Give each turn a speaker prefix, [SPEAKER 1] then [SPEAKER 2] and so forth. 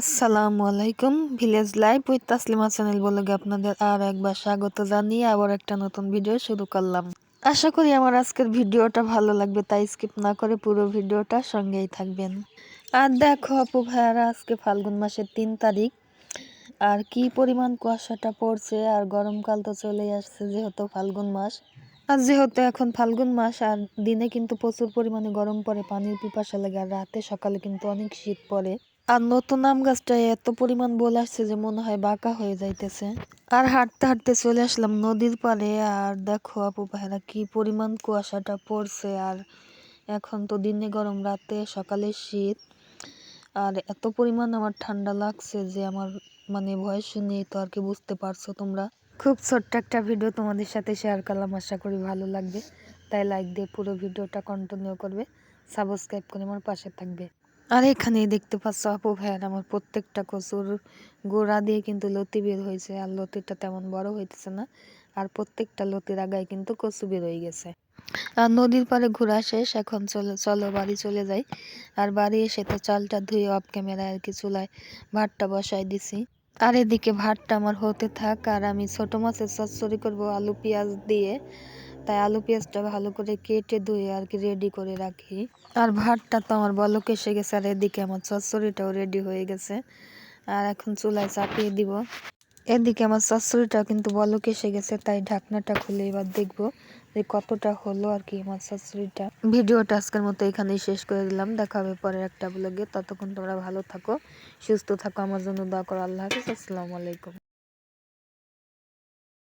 [SPEAKER 1] আসসালামু আলাইকুম village life with Taslima channel বলে আপনাদের আর একবার স্বাগত জানিয়ে আবার একটা নতুন ভিডিও শুরু করলাম। আশা করি আমার আজকের ভিডিওটা ভালো লাগবে, তাই স্কিপ না করে পুরো ভিডিওটা সঙ্গেই থাকবেন। আর দেখো আপু ভাইয়ারা, আজকে ফাল্গুন মাসের তিন তারিখ। আর কি পরিমাণ কুয়াশাটা পড়ছে আর গরমকাল তো চলেই আসছে যেহেতু ফাল্গুন মাস। আর যেহেতু এখন ফাল্গুন মাস, আর দিনে কিন্তু প্রচুর পরিমাণে গরম পড়ে, পানির পিপাসা লাগে, আর রাতে সকালে কিন্তু অনেক শীত পড়ে। আর নতুন আম গাছটায় এত পরিমাণ বল আসছে যে মনে হয় বাঁকা হয়ে যাইতেছে। আর হাঁটতে হাঁটতে চলে আসলাম নদীর পাড়ে, আর দেখো আপু ভাইরা কি পরিমাণ কুয়াশাটা পড়ছে। আর এখন তো দিনে গরম, রাতে সকালে শীত। আর এত পরিমাণ আমার ঠান্ডা লাগছে যে আমার মানে ভয় শুনে তো আর কি বুঝতে পারছ তোমরা। খুব ছোট্ট একটা ভিডিও তোমাদের সাথে শেয়ার করলাম, আশা করি ভালো লাগবে। তাই লাইক দিয়ে পুরো ভিডিওটা কন্টিনিউ করবে। সাবস্ক্রাইব করে আমার পাশে থাকবে। আর এখানে দেখতে পাচ্ছ আপু ভাইয়ার আমার প্রত্যেকটা কচুর গোড়া দিয়ে কিন্তু লতি বের হয়েছে, আর লতিটা তেমন বড় হইতেছে না, আর প্রত্যেকটা লতির আগায় কিন্তু কচু বের হয়ে গেছে। আর নদীর পাড়ে ঘোরা শেষ, এখন চলো চলো বাড়ি চলে যাই। আর বাড়ি এসে তো চালটা ধুয়ে অফ ক্যামেরায় আর কি চুলায় ভাতটা বসাই দিছি। আর এদিকে ভাতটা আমার হতে থাক, আর আমি ছোট মাছের চচ্চড়ি করব, আলু, পেঁয়াজ দিয়ে। তাই আলু পেঁয়াজটা ভালো করে কেটে ধুয়ে আর কি রেডি করে রাখি। আর ভাতটা তো আমার বলক এসে গেছে আর এদিকে আমার চচ্চড়িটাও রেডি হয়ে গেছে। আর এখন চুলায় চাপিয়ে দিব। এদিকে আমার চচ্চড়িটা কিন্তু বলক এসে গেছে, তাই ঢাকনাটা খুলে এবার দেখব যে কতটা হলো আর কি আমার চচ্চড়িটা ভিডিওটা আজকের মতো এখানেই শেষ করে দিলাম। দেখা হবে পরের একটা ব্লগে ততক্ষণ তোমরা ভালো থাকো, সুস্থ থাকো। আমার জন্য দোয়া করো। আল্লাহ হাফিজ। আসসালামু আলাইকুম।